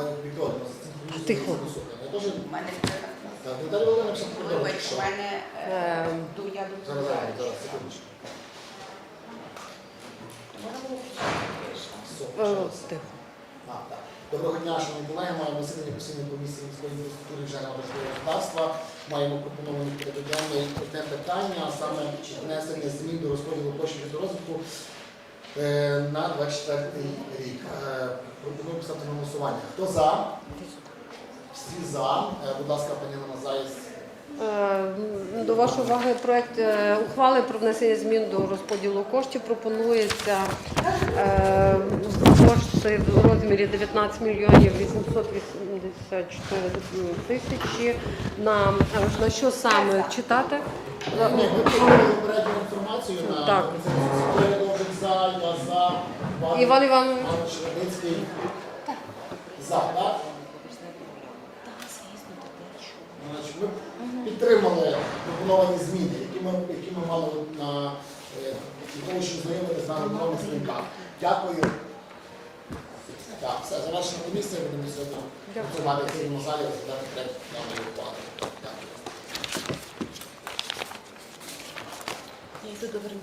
Вікторія, Тихо. У. Доброго дня, шановні колеги. Маємо засідання постійної комісії міської інфраструктури та господарства. Маємо пропоновані порядок одне питання, а саме внесення змін до розподілу коштів від розвитку е, на 24 рік. Е, Пропоную писати на голосування. Хто за? Всі за. Е, Будь ласка, пані Намазаєць. Е, До вашої уваги проект е, ухвали про внесення змін до розподілу коштів пропонується е, кошти в розмірі 19 мільйонів 884 тисячі. На, на що саме читати? Ні, ми отримали попередню інформацію на Так. Хто Довжик за, я за, Іван Іван Іванович. За, так? Значить, Ми підтримали пропоновані зміни, які ми, які ми мали на е, для того, щоб знайомити з нами новими сторінками. Дякую. Так, все, завершена комісія, будемо сьогодні працювати в цьому залі, розглядати проект даної ухвали. Дякую.